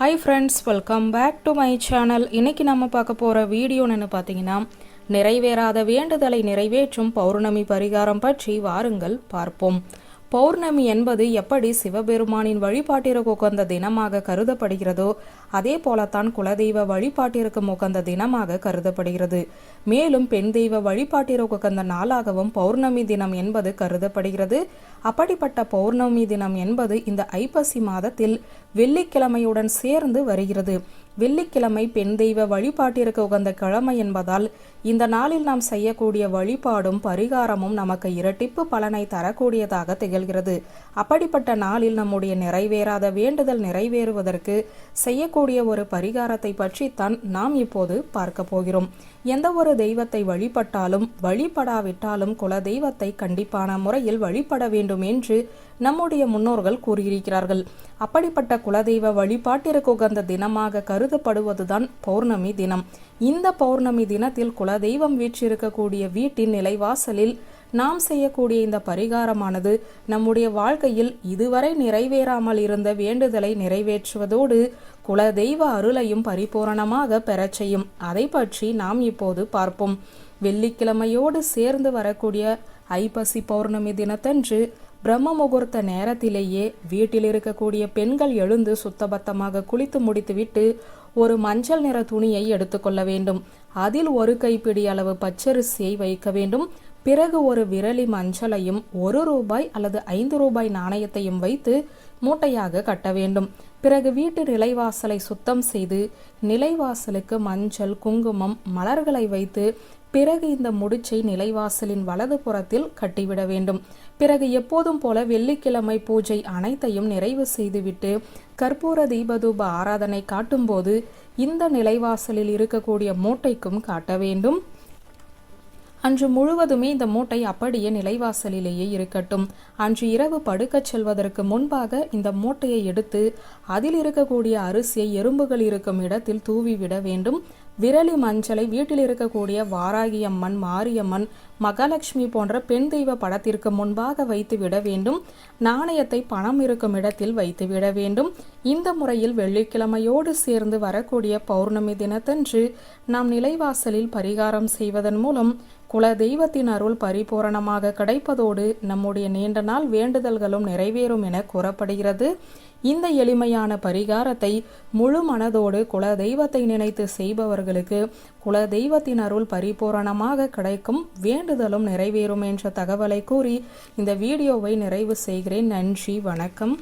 Hi friends welcome back to my channel இன்னைக்கு நம்ம பார்க்க போகிற வீடியோன்னு பார்த்தீங்கன்னா நிறைவேறாத வேண்டுதலை நிறைவேற்றும் பௌர்ணமி பரிகாரம் பற்றி வாருங்கள் பார்ப்போம். பௌர்ணமி என்பது எப்படி சிவபெருமானின் வழிபாட்டிற்கு உகந்த தினமாக கருதப்படுகிறதோ அதே போலத்தான் குலதெய்வ வழிபாட்டிற்கு உகந்த தினமாக கருதப்படுகிறது. மேலும் பெண் தெய்வ வழிபாட்டிற்கு உகந்த நாளாகவும் பௌர்ணமி தினம் என்பது கருதப்படுகிறது. அப்படிப்பட்ட பௌர்ணமி தினம் என்பது இந்த ஐப்பசி மாதத்தில் வெள்ளிக்கிழமையுடன் சேர்ந்து வருகிறது. வெள்ளிக்கிழமை பெண் தெய்வ வழிபாட்டிற்கு உகந்த கிழமை என்பதால் இந்த நாளில் நாம் செய்யக்கூடிய வழிபாடும் பரிகாரமும் நமக்கு இரட்டிப்பு பலனை தரக்கூடியதாக திகழ்கிறது. அப்படிப்பட்ட நாளில் நம்முடைய நிறைவேறாத வேண்டுதல் நிறைவேறுவதற்கு செய்யக்கூடிய ஒரு பரிகாரத்தை பற்றி தான் நாம் இப்போது பார்க்க போகிறோம். எந்த ஒரு தெய்வத்தை வழிபட்டாலும் வழிபடாவிட்டாலும் குல தெய்வத்தை கண்டிப்பான முறையில் வழிபட வேண்டும் என்று நம்முடைய முன்னோர்கள் கூறியிருக்கிறார்கள். அப்படிப்பட்ட குலதெய்வ வழிபாட்டிற்கு உகந்த தினமாக கருதப்படுவதுதான் பௌர்ணமி தினம். இந்த பௌர்ணமி தினத்தில் குலதெய்வம் வீற்றிருக்கக்கூடிய வீட்டின் நிலைவாசலில் நாம் செய்யக்கூடிய இந்த பரிகாரமானது நம்முடைய வாழ்க்கையில் இதுவரை நிறைவேறாமல் இருந்த வேண்டுதலை நிறைவேற்றுவதோடு குல தெய்வ அருளையும் பரிபூரணமாக பெறச் செய்யும். அதை பற்றி நாம் இப்போது பார்ப்போம். வெள்ளிக்கிழமையோடு சேர்ந்து வரக்கூடிய ஐப்பசி பௌர்ணமி தினத்தன்று பிரம்ம முகூர்த்த நேரத்திலேயே வீட்டில் இருக்கக்கூடிய பெண்கள் எழுந்து சுத்தபத்தமாக குளித்து முடித்துவிட்டு ஒரு மஞ்சள் நிற துணியை எடுத்துக்கொள்ள வேண்டும். அதில் ஒரு கைப்பிடி அளவு பச்சரிசியை வைக்க வேண்டும். பிறகு ஒரு விரலி மஞ்சளையும் ஒரு ரூபாய் அல்லது ஐந்து ரூபாய் நாணயத்தையும் வைத்து மூட்டையாக கட்ட வேண்டும். பிறகு வீட்டு நிலைவாசலை சுத்தம் செய்து நிலைவாசலுக்கு மஞ்சள் குங்குமம் மலர்களை வைத்து பிறகு இந்த முடிச்சை நிலைவாசலின் வலது புறத்தில் கட்டிவிட வேண்டும். பிறகு எப்போதும் போல வெள்ளிக்கிழமை பூஜை அனைத்தையும் நிறைவு செய்துவிட்டு கற்பூர தீபதூப ஆராதனை காட்டும்போது இந்த நிலைவாசலில் இருக்கக்கூடிய மூட்டைக்கும் காட்ட வேண்டும். அன்று முழுவதுமே இந்த மூட்டை அப்படியே நிலைவாசலிலேயே இருக்கட்டும். அன்று இரவு படுக்கச் செல்வதற்கு முன்பாக இந்த மூட்டையை எடுத்து அதில் இருக்கக்கூடிய அரிசியை எறும்புகள் இருக்கும் இடத்தில் தூவிவிட வேண்டும். விரலி மஞ்சளை வீட்டில் இருக்கக்கூடிய வாராகியம்மன் மாரியம்மன் மகாலட்சுமி போன்ற பெண் தெய்வ படத்திற்கு முன்பாக வைத்து விட வேண்டும். நாணயத்தை பணம் இருக்கும் இடத்தில் வைத்து விட வேண்டும். இந்த முறையில் வெள்ளிக்கிழமையோடு சேர்ந்து வரக்கூடிய பௌர்ணமி தினத்தன்று நாம் நிலைவாசலில் பரிகாரம் செய்வதன் மூலம் குல தெய்வத்தின் அருள் பரிபூரணமாக கிடைப்பதோடு நம்முடைய நீண்ட நாள் வேண்டுதல்களும் நிறைவேறும் என கூறப்படுகிறது. இந்த எளிமையான பரிகாரத்தை முழு மனதோடு குல தெய்வத்தை நினைத்து செய்பவர்களுக்கு குல தெய்வத்தின் அருள் பரிபூரணமாக கிடைக்கும் வேண்டுதலும் நிறைவேறும் என்ற தகவலை கூறி இந்த வீடியோவை நிறைவு செய்கிறேன். நன்றி வணக்கம்.